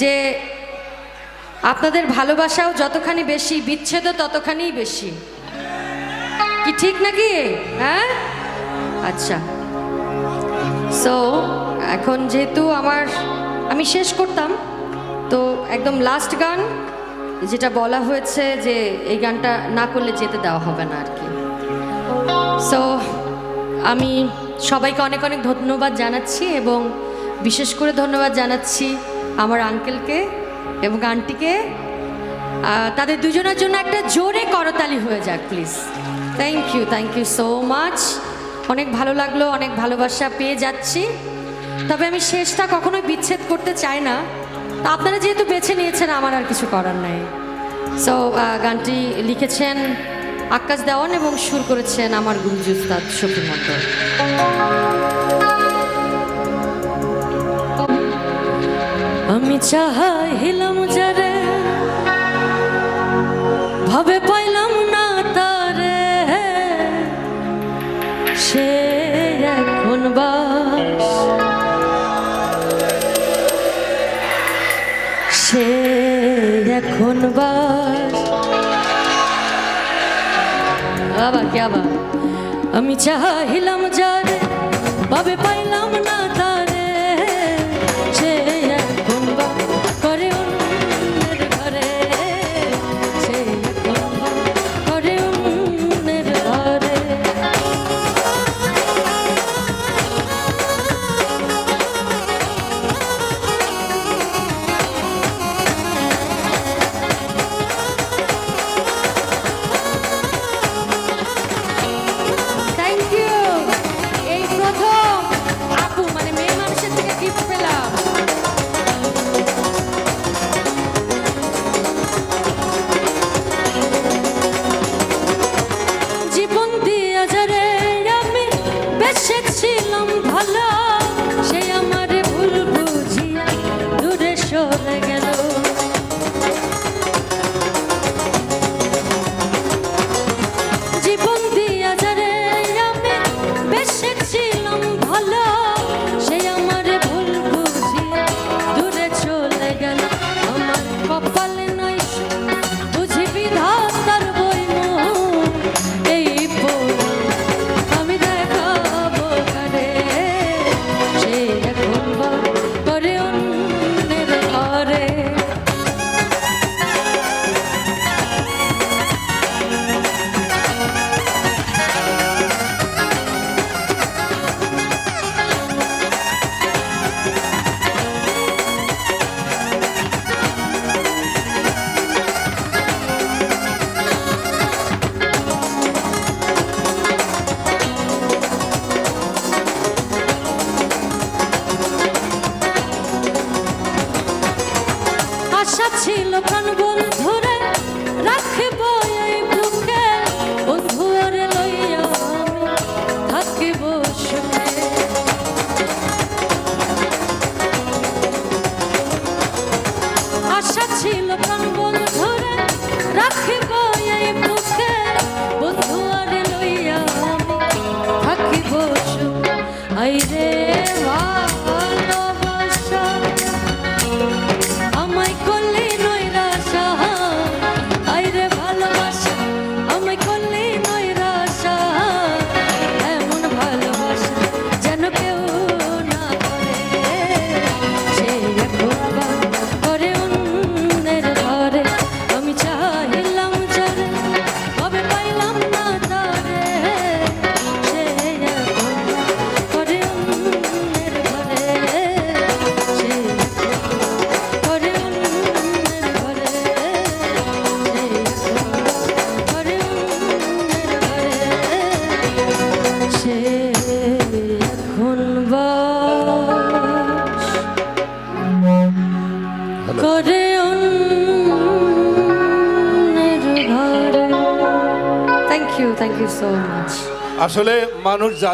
যে আপনাদের ভালোবাসাও যতখানি বেশি, বিচ্ছেদও ততখানিই বেশি। কি ঠিক নাকি? হ্যাঁ? আচ্ছা। সো এখন যেহেতু আমার, আমি শেষ করতাম, তো একদম লাস্ট গান, যেটা বলা হয়েছে যে এই গানটা না করলে যেতে দেওয়া হবে না আর কি। সো আমি সবাইকে অনেক অনেক ধন্যবাদ জানাচ্ছি এবং বিশেষ করে ধন্যবাদ জানাচ্ছি আমার আঙ্কেলকে এবং আন্টিকে। তাদের দুজনের জন্য একটা জোরে করতালি হয়ে যাক please thank you thank you so much অনেক ভালো লাগল, অনেক ভালোবাসা পেয়ে যাচ্ছি। তবে আমি শেষটা কখনোই বিচ্ছেদ করতে চাই না। তা আপনারা যেহেতু বেছে নিয়েছেন, আমার আর কিছু করার নাই। সো গানটি লিখেছেন আকাশ দেওয়ান এবং সুর করেছেন আমার গুরুজি উস্তাদ শফি মন্ডল আমি চাহিলাম যারে ভাবে পাইলাম না তারে। সে এখন বাস। সে এখন বাস। আবার কে আবার? আমি চাহিলাম যারে ভাবে পাইলাম না আশা ছিল প্রাণ বন্ধুরে করে thank you thank you so much আসলে মানুষ যা